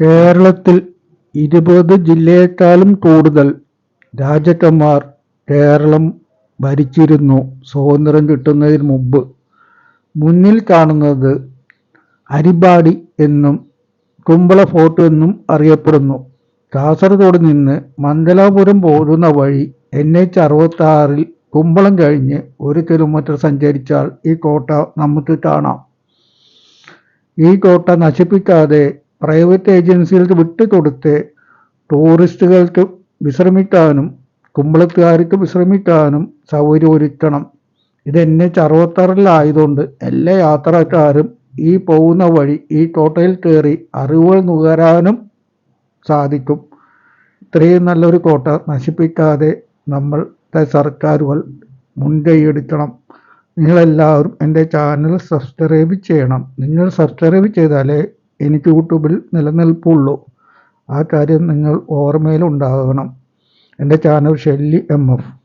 കേരളത്തിൽ ഇരുപത് ജില്ലയെക്കാളും കൂടുതൽ രാജാക്കന്മാർ കേരളം ഭരിച്ചിരുന്നു സ്വാതന്ത്ര്യം കിട്ടുന്നതിന് മുമ്പ്. മുന്നിൽ കാണുന്നത് അരിബാടി എന്നും കുമ്പള ഫോർട്ട് എന്നും അറിയപ്പെടുന്നു. കാസർഗോഡ് നിന്ന് മംഗലാപുരം പോകുന്ന വഴി എൻ എച്ച് അറുപത്തി ആറിൽ കുമ്പളം കഴിഞ്ഞ് ഒരു കിലോമീറ്റർ സഞ്ചരിച്ചാൽ ഈ കോട്ട നമുക്ക് കാണാം. ഈ കോട്ട നശിപ്പിക്കാതെ പ്രൈവറ്റ് ഏജൻസികൾക്ക് വിട്ടുകൊടുത്ത് ടൂറിസ്റ്റുകൾക്ക് വിശ്രമിക്കാനും കുമ്പളത്തുകാർക്ക് വിശ്രമിക്കാനും സൗകര്യം ഒരുക്കണം ഇത് എൻ എച്ച് അറുപത്താറിലായതുകൊണ്ട് എല്ലാ യാത്രക്കാരും ഈ പോകുന്ന വഴി ഈ കോട്ടയിൽ കയറി അറിവുകൾ നുകരാനും സാധിക്കും. ഇത്രയും നല്ലൊരു കോട്ട നശിപ്പിക്കാതെ നമ്മളുടെ സർക്കാരുകൾ മുൻകൈയെടുക്കണം. നിങ്ങളെല്ലാവരും എന്റെ ചാനൽ സബ്സ്ക്രൈബ് ചെയ്യണം. നിങ്ങൾ സബ്സ്ക്രൈബ് ചെയ്താലേ എനിക്ക് യൂട്യൂബിൽ നിലനിൽപ്പുള്ളൂ. ആ കാര്യം നിങ്ങൾ ഓർമ്മയിലുണ്ടാകണം. എന്റെ ചാനൽ ഷെല്ലി എം എഫ്